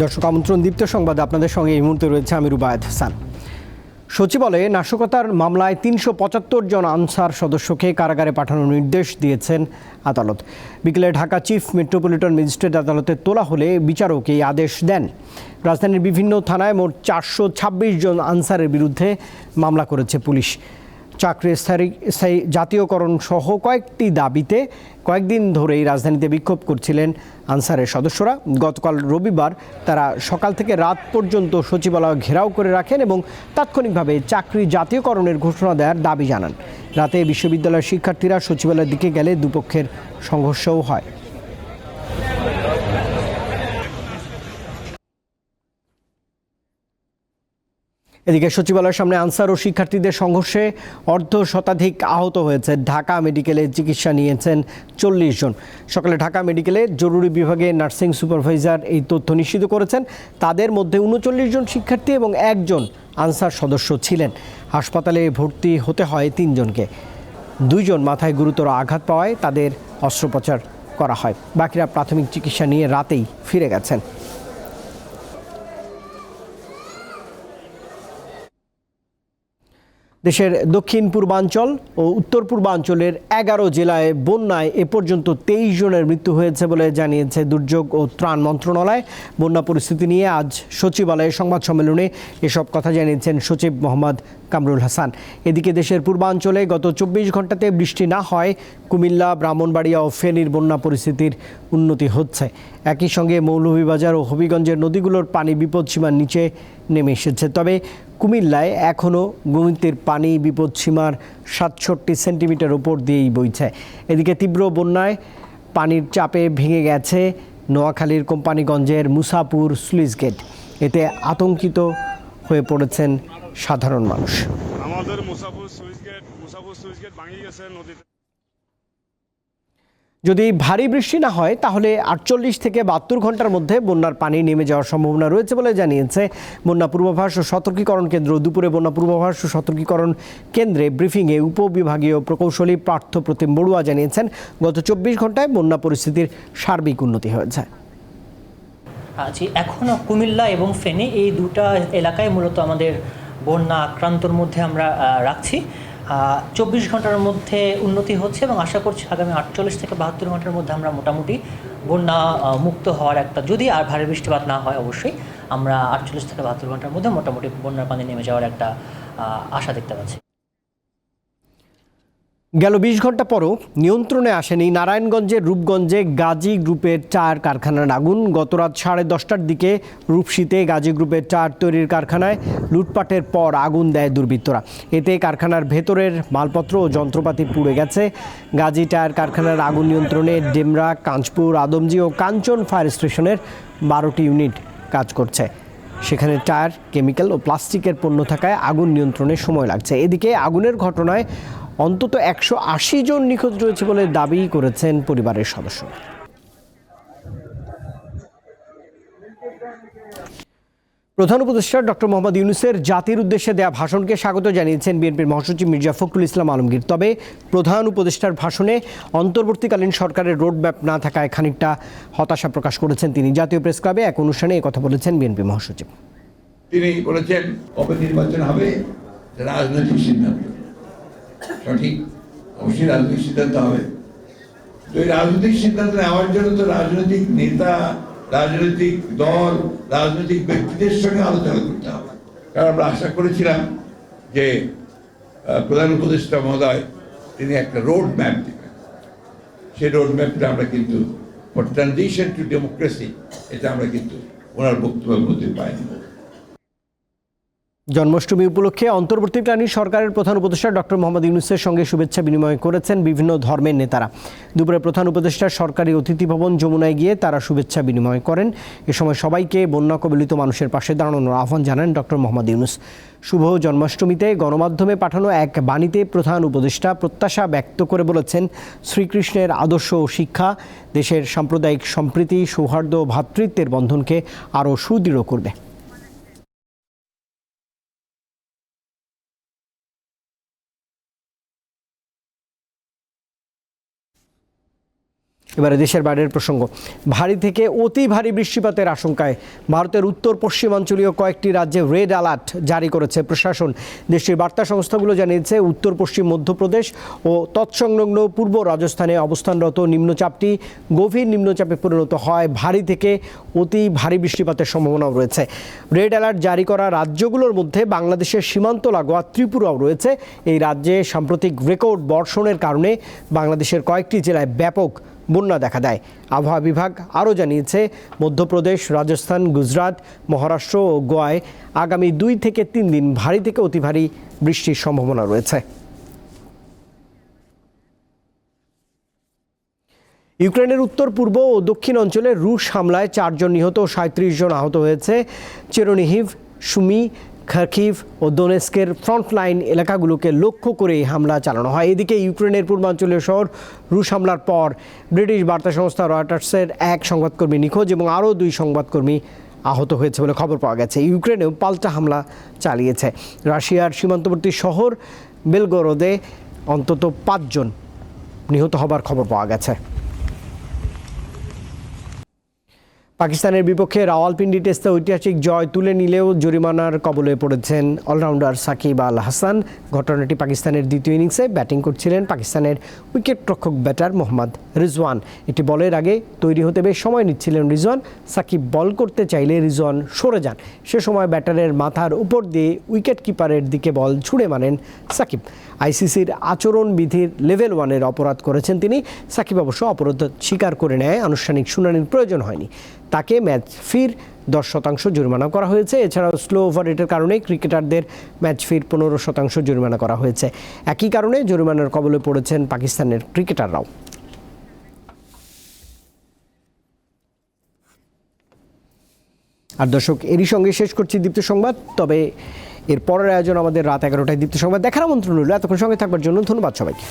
দর্শক, আমন্ত্রণ দীপ্ত সংবাদে আপনাদের সঙ্গে এই মুহূর্তে রয়েছে আমি রুবায়ত হাসান। সচিবালয়ে নাশকতার মামলায় তিনশো পঁচাত্তর জন আনসার সদস্যকে কারাগারে পাঠানোর নির্দেশ দিয়েছেন আদালত। বিকেলে ঢাকা চিফ মেট্রোপলিটন ম্যাজিস্ট্রেট আদালতে তোলা হলে বিচারক এই আদেশ দেন। রাজধানীর বিভিন্ন থানায় মোট চারশো ছাব্বিশ জন আনসারের বিরুদ্ধে মামলা করেছে পুলিশ। চাকরি স্থায়ী স্থায়ী জাতীয়করণ সহ কয়েকটি দাবিতে কয়েকদিন ধরেই রাজধানীতে বিক্ষোভ করছিলেন আনসারের সদস্যরা। গতকাল রবিবার তারা সকাল থেকে রাত পর্যন্ত সচিবালয় ঘেরাও করে রাখেন এবং তাৎক্ষণিকভাবে চাকরি জাতীয়করণের ঘোষণা দেওয়ার দাবি জানান। রাতে বিশ্ববিদ্যালয়ের শিক্ষার্থীরা সচিবালয়ের দিকে গেলে দুপক্ষের সংঘর্ষও হয়। এদিকে সচিবালয়ের সামনে আনসার ও শিক্ষার্থীদের সংঘর্ষে অর্ধ শতাধিক আহত হয়েছে। ঢাকা মেডিকেলে চিকিৎসা নিয়েছেন চল্লিশ জন। সকালে ঢাকা মেডিকেলে জরুরি বিভাগে নার্সিং সুপারভাইজার এই তথ্য নিশ্চিত করেছেন। তাদের মধ্যে উনচল্লিশ জন শিক্ষার্থী এবং একজন আনসার সদস্য ছিলেন। হাসপাতালে ভর্তি হতে হয় তিনজনকে। দুইজন মাথায় গুরুতর আঘাত পাওয়ায় তাদের অস্ত্রোপচার করা হয়। বাকিরা প্রাথমিক চিকিৎসা নিয়ে রাতেই ফিরে গেছেন। দেশের দক্ষিণ পূর্বাঞ্চল ও উত্তর পূর্বাঞ্চলের এগারো জেলায় বন্যায় এ পর্যন্ত তেইশ জনের মৃত্যু হয়েছে বলে জানিয়েছে দুর্যোগ ও ত্রাণ মন্ত্রণালয়। বন্যা পরিস্থিতি নিয়ে আজ সচিবালয়ে সংবাদ সম্মেলনে এসব কথা জানিয়েছেন সচিব মোহাম্মদ কামরুল হাসান। এদিকে দেশের পূর্বাঞ্চলে গত চব্বিশ ঘন্টাতে বৃষ্টি না হয়, কুমিল্লা, ব্রাহ্মণবাড়িয়া ও ফেনীর বন্যা পরিস্থিতির উন্নতি হচ্ছে। একই সঙ্গে মৌলভীবাজার ও হবিগঞ্জের নদীগুলোর পানি বিপদসীমার নিচে নেমে এসেছে। তবে কুমিল্লায় এখনও গোমিতির পানি বিপদসীমার সাতষট্টি সেন্টিমিটার ওপর দিয়েই বইছে। এদিকে তীব্র বন্যায় পানির চাপে ভেঙে গেছে নোয়াখালীর কোম্পানিগঞ্জের মুসাপুর স্লুইস গেট। এতে আতঙ্কিত হয়ে পড়েছেন সাধারণ মানুষ। আমাদের মুসাফুর সুইচ গেট মুসাফুর সুইচ গেট ভাঙি গেছে নদীতে। যদি ভারী বৃষ্টি না হয়, তাহলে আটচল্লিশ থেকে বাহাত্তর ঘণ্টার মধ্যে বন্যার পানি নেমে যাওয়ার সম্ভাবনা রয়েছে বলে জানিয়েছে বন্যা পূর্বাভাস ও সতর্কীকরণ কেন্দ্র। দুপুরে বন্যা পূর্বাভাস ও সতর্কীকরণ কেন্দ্রে ব্রিফিংয়ে উপবিভাগীয় প্রকৌশলী পার্থ প্রতিম বড়ুয়া জানিয়েছেন, গত চব্বিশ ঘন্টায় বন্যা পরিস্থিতির সার্বিক উন্নতি হয়েছে। আছি এখনও কুমিল্লা এবং ফেনী এই দুটা এলাকায় মূলত আমাদের বন্যা আক্রান্তর মধ্যে আমরা রাখছি। চব্বিশ ঘণ্টার মধ্যে উন্নতি হচ্ছে এবং আশা করছি আগামী আটচল্লিশ থেকে বাহাত্তর ঘণ্টার মধ্যে আমরা মোটামুটি বন্যা মুক্ত হওয়ার একটা, যদি আর ভারী বৃষ্টিপাত না হয় অবশ্যই, আমরা আটচল্লিশ থেকে বাহাত্তর ঘণ্টার মধ্যে মোটামুটি বন্যার পানি নেমে যাওয়ার একটা আশা দেখতে পাচ্ছি। গেল বিশ ঘণ্টা পরও নিয়ন্ত্রণে আসেনি নারায়ণগঞ্জের রূপগঞ্জে গাজী গ্রুপের টায়ার কারখানার আগুন। গতরাত সাড়ে দশটার দিকে রূপসীতে গাজী গ্রুপের টায়ার তৈরির কারখানায় লুটপাটের পর আগুন দেয় দুর্বৃত্তরা। এতে কারখানার ভেতরের মালপত্র ও যন্ত্রপাতি পুড়ে গেছে। গাজী টায়ার কারখানার আগুন নিয়ন্ত্রণে ডেমরা, কাঞ্চপুর, আদমজি ও কাঞ্চন ফায়ার স্টেশনের বারোটি ইউনিট কাজ করছে। সেখানে টায়ার কেমিক্যাল ও প্লাস্টিকের পণ্য থাকায় আগুন নিয়ন্ত্রণে সময় লাগছে। এদিকে আগুনের ঘটনায় অন্তত একশো আশি জন নিখোঁজ রয়েছে বলে দাবি করেছেন পরিবারের সদস্যরা। প্রধান উপদেষ্টা ডক্টর মোহাম্মদ ইউনুসের জাতির উদ্দেশ্যে দেয়া ভাষণকে স্বাগত জানিয়েছেন বিএনপির মহাসচিব মির্জা ফখরুল ইসলাম আলমগীর। তবে প্রধান উপদেষ্টার ভাষণে অন্তর্বর্তীকালীন সরকারের রোডম্যাপ না থাকায় খানিকটা হতাশা প্রকাশ করেছেন তিনি। জাতীয় প্রেস ক্লাবে এক অনুষ্ঠানে কথা বলেছেন বিএনপি মহাসচিব। তিনি বলেছেন কবে নির্বাচন হবে, রাজনৈতিক সিদ্ধান্ত। সঠিক। অবশ্যই রাজনৈতিক সিদ্ধান্ত হবে। তো এই রাজনৈতিক সিদ্ধান্ত নেওয়ার জন্য তো রাজনৈতিক নেতা, রাজনৈতিক দল, রাজনৈতিক ব্যক্তিদের সঙ্গে আলোচনা করতে হবে। কারণ আমরা আশা করেছিলাম যে প্রধান উপদেষ্টা মহোদয়, তিনি একটা রোড ম্যাপ দেবেন। সেই রোড ম্যাপটা আমরা কিন্তু ফর ট্রানজিশন টু ডেমোক্রেসি এটা আমরা কিন্তু ওনার বক্তব্যের মধ্যে পাইনি। জন্মাষ্টমী উপলক্ষে অন্তর্বর্তীকালীন সরকারের প্রধান উপদেষ্টা ডক্টর মোহাম্মদ ইউনুসের সঙ্গে শুভেচ্ছা বিনিময় করেছেন বিভিন্ন ধর্মের নেতারা। দুপুরে প্রধান উপদেষ্টা সরকারি অতিথি ভবন যমুনায় গিয়ে তারা শুভেচ্ছা বিনিময় করেন। এ সময় সবাইকে বন্যা কবলিত মানুষের পাশে দাঁড়ানোর আহ্বান জানান ডক্টর মোহাম্মদ ইউনুস। শুভ জন্মাষ্টমীতে গণমাধ্যমে পাঠানো এক বাণীতে প্রধান উপদেষ্টা প্রত্যাশা ব্যক্ত করে বলেছেন, শ্রীকৃষ্ণের আদর্শ ও শিক্ষা দেশের সাম্প্রদায়িক সম্প্রীতি, সৌহার্দ্য ভ্রাতৃত্বের বন্ধনকে আরও সুদৃঢ় করবে। এবারে দেশের বাইরের প্রসঙ্গ। ভারী থেকে অতি ভারী বৃষ্টিপাতের আশঙ্কায় ভারতের উত্তর পশ্চিমাঞ্চলীয় কয়েকটি রাজ্যে রেড অ্যালার্ট জারি করেছে প্রশাসন। দেশটির বার্তা সংস্থাগুলো জানিয়েছে, উত্তর পশ্চিম মধ্যপ্রদেশ ও তৎসংলগ্ন পূর্ব রাজস্থানে অবস্থানরত নিম্নচাপটি গভীর নিম্নচাপে পরিণত হয়। ভারী থেকে অতি ভারী বৃষ্টিপাতের সম্ভাবনাও রয়েছে। রেড অ্যালার্ট জারি করা রাজ্যগুলোর মধ্যে বাংলাদেশের সীমান্ত লাগোয়া ত্রিপুরাও রয়েছে। এই রাজ্যে সাম্প্রতিক রেকর্ড বর্ষণের কারণে বাংলাদেশের কয়েকটি জেলায় ব্যাপক বন্যা দেখা দেয়। আবহাওয়া বিভাগ আরও জানিয়েছে, মধ্যপ্রদেশ, রাজস্থান, গুজরাট, মহারাষ্ট্র ও গোয়ায় আগামী দুই থেকে তিন দিন ভারী থেকে অতি ভারী বৃষ্টির সম্ভাবনা রয়েছে। ইউক্রেনের উত্তর, পূর্ব ও দক্ষিণ অঞ্চলে রুশ হামলায় চারজন নিহত ও সাঁত্রিশ জন আহত হয়েছে। চেরোনিহিভ, সুমি খার্কিভ ও দোনেস্কের ফ্রন্টলাইন এলাকাগুলোকে লক্ষ্য করে হামলা চালানো হয়। এদিকে ইউক্রেনের পূর্বাঞ্চলীয় শহর রুশ হামলার পর ব্রিটিশ বার্তা সংস্থা রয়টার্সের এক সংবাদকর্মী নিখোঁজ এবং আরও দুই সংবাদকর্মী আহত হয়েছে বলে খবর পাওয়া গেছে। ইউক্রেনেও পাল্টা হামলা চালিয়েছে। রাশিয়ার সীমান্তবর্তী শহর বেলগরোদে অন্তত পাঁচজন নিহত হবার খবর পাওয়া গেছে। পাকিস্তানের বিপক্ষে রাওয়ালপিন্ডি টেস্টে ঐতিহাসিক জয় তুলে নিলেও জরিমানার কবলে পড়েছেন অলরাউন্ডার সাকিব আল হাসান। ঘটনাটি পাকিস্তানের দ্বিতীয় ইনিংসে ব্যাটিং করছিলেন পাকিস্তানের উইকেট রক্ষক ব্যাটার মোহাম্মদ রিজওয়ান। এটি বলের আগে তৈরি হতে বেশ সময় নিচ্ছিলেন রিজওয়ান। সাকিব বল করতে চাইলে রিজওয়ান সরে যান। সে সময় ব্যাটারের মাথার উপর দিয়ে উইকেট কিপারের দিকে বল ছুঁড়ে মানেন সাকিব। আইসিসির আচরণবিধির লেভেল ওয়ানের অপরাধ করেছেন তিনি। সাকিব অবশ্য অপরাধ স্বীকার করে নেয়। আনুষ্ঠানিক শুনানির প্রয়োজন হয়নি। তাকে ম্যাচ ফির দশ শতাংশ জরিমানা করা হয়েছে। এছাড়াও স্লো ওভার রেটের কারণে ক্রিকেটারদের ম্যাচ ফির পনেরো শতাংশ জরিমানা করা হয়েছে। একই কারণে জরিমানার কবলে পড়েছেন পাকিস্তানের ক্রিকেটাররাও। আর দর্শক, এরই সঙ্গে শেষ করছি দীপ্ত সংবাদ। তবে এর পরের আয়োজন আমাদের রাত এগারোটায় দীপ্ত সংবাদ দেখার আমন্ত্রণ রইল। এতক্ষণ সঙ্গে থাকবার জন্য ধন্যবাদ সবাইকে।